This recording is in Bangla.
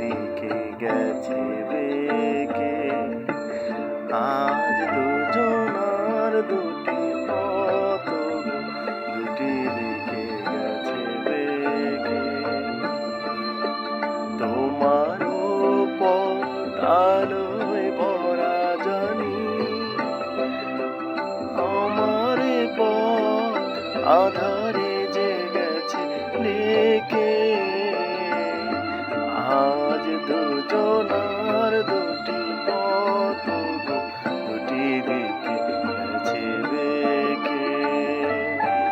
দিকে গেছে বেঁকে আজ দুজনার দুটি পথ, দুটি দিকে গেছে বেঁকে তোমার পথ আলোয় পড়া জানি, আমার পথ, আধারে দুটি